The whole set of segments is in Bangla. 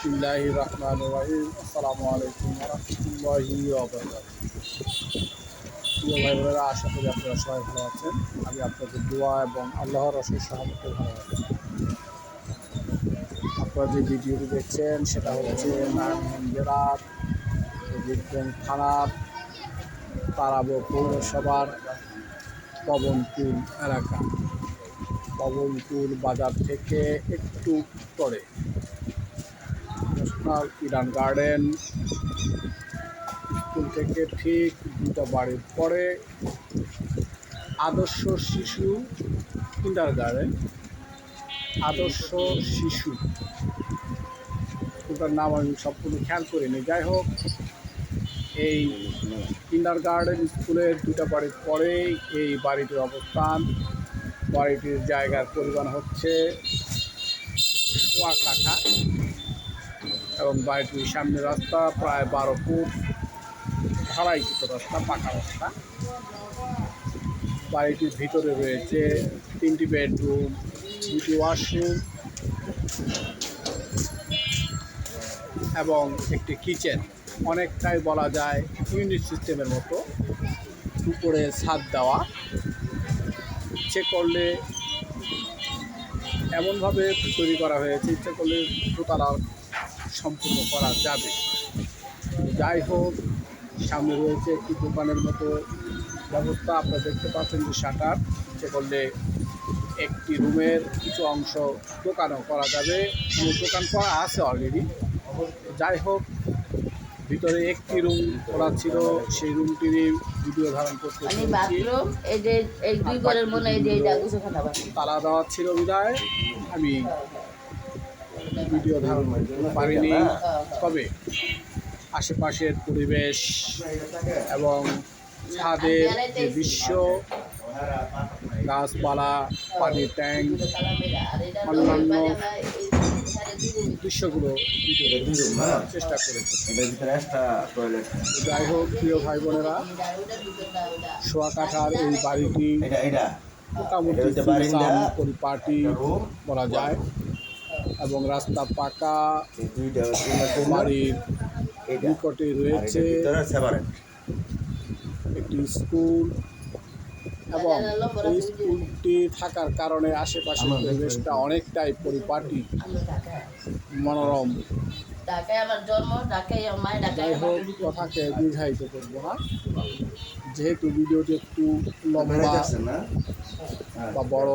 বিসমিল্লাহ রহমান রহিম আসসালামু আলাইকুম রহমতুল্লাহি প্রিয় ভাই বোনেরা আশা আপনারা সবাই ভালো আছেন। আমি আপনাদের দোয়া এবং আল্লাহর অশেষ সহমতে ভালো আছি। আপনারা যে ভিডিওটি দেখছেন, সেটা হচ্ছে নারায়ণগঞ্জ জেলার থানার তারাবো পৌরসভার পবনপুর এলাকা। পবনপুর বাজার থেকে একটু উত্তরে। National Iran garden. স্কুল থেকে ঠিক দুটা বাড়ির পরে আদর্শ শিশু কিন্ডার গার্ডেন। আদর্শ শিশু। স্কুলটার নাম আমি সম্পূর্ণ খেয়াল করিনি। যাই হোক, এই কিন্ডার গার্ডেন স্কুলের দুটা বাড়ির পরেই এই বাড়িটির অবস্থান। বাড়িটির জায়গার পরিমাণ হচ্ছে কাঠা এবং বাড়িটির সামনে রাস্তা প্রায় বারো ফুট। ঢালাইকৃত রাস্তা, পাকা রাস্তা। বাড়িটির ভিতরে রয়েছে তিনটি বেডরুম, দুটি ওয়াশরুম এবং একটি কিচেন। অনেকটাই বলা যায় ইউনিট সিস্টেমের মতো। উপরে ছাদ দেওয়া। ইচ্ছে করলে এমনভাবে তৈরি করা হয়েছে, ইচ্ছে করলে দোতলা সম্পূর্ণ করা যাবে। যাই হোক সামনে রয়েছে একটি দোকানের মতো ব্যবস্থা। আপনারা দেখতে পাচ্ছেন যে শাটার ইচ্ছে করলে একটি রুমের কিছু অংশ দোকানও করা যাবে। কোনো দোকান করা আছে অলরেডি যাই হোক ভিতরে একটি রুম করা ছিল। সেই রুমটিরই ভিডিও ধারণ করতে তালা দেওয়া ছিল বিদায়। আমি ভিডিও ধারণ পারিনি। তবে আশেপাশের পরিবেশ এবং ছাদের যে দৃশ্য গাছপালা পানির ট্যাঙ্ক অন্যান্য দৃশ্যগুলো চেষ্টা করেছি। যাই হোক প্রিয় ভাই বোনেরা সোয়া কাঠার এই বাড়িটি মোটামুটি পরিপাটি বলা যায়। এবং রাস্তা পাকা বাড়ির নিকটে রয়েছে। একটি স্কুল এবং এই স্কুলটি থাকার কারণে আশেপাশের পরিবেশটা অনেকটাই পরিপাটি। মনোরম। যাই হোক কথাকে দীর্ঘায়িত করব না। যেহেতু ভিডিওটি একটু লম্বা। বা বড়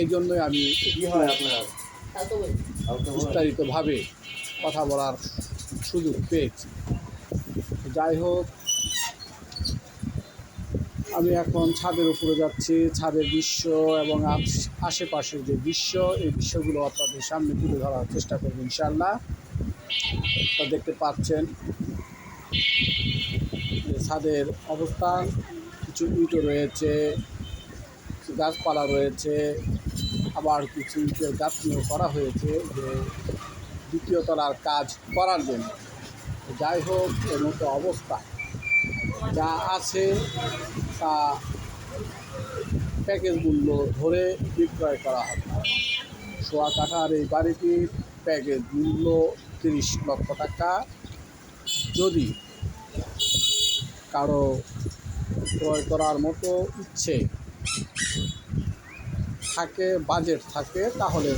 এই জন্যই আমি কি হয় আপনার। বিস্তারিতভাবে কথা বলার সুযোগ পেয়েছি। যাই হোক, আমি এখন ছাদের উপরে যাচ্ছি। ছাদের দৃশ্য এবং আশ- আশেপাশের যে দৃশ্য, এই দৃশ্যগুলো আপনাদের সামনে তুলে ধরার চেষ্টা করব ইনশাল্লাহ তা দেখতে পাচ্ছেন ছাদের অবস্থান, কিছু ইটও রয়েছে, গাছপালা রয়েছে আবার কিছু ইটের গাঁথনিও করা হয়েছে যে দ্বিতীয় তলার কাজ করার জন্য। যাই হোক এর মতো অবস্থা। যা আছে তা প্যাকেজ মূল্য ধরে বিক্রয় করা হবে। সোয়া কাঠার এই বাড়িটির প্যাকেজ মূল্য তিরিশ লক্ষ টাকা। যদি কারও ক্রয় করার মতো ইচ্ছে থাকে, বাজেট থাকে, তাহলে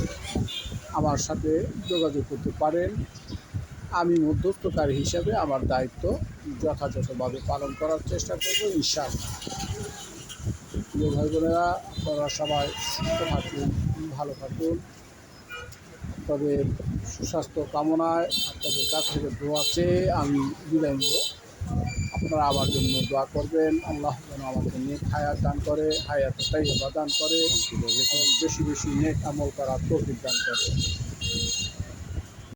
আমার সাথে যোগাযোগ করতে পারেন। আমি মধ্যস্থকারী হিসাবে আমার দায়িত্ব যথাযথভাবে পালন করার চেষ্টা করব প্রিয় ভাই বোনেরা আপনারা সবাই সুস্থ থাকুন, ভালো থাকুন। তবে সুস্বাস্থ্য কামনায় আপনাদের কাছ থেকে দোয়া চেয়ে আমি বিদায় নেব। আপনারা আমার জন্য দোয়া করবেন। আল্লাহ যেন আমাকে নেক হায়াত দান করে হায়াত তাইবা দান করে বেশি বেশি নেক আমল করার তৌফিক দান করে।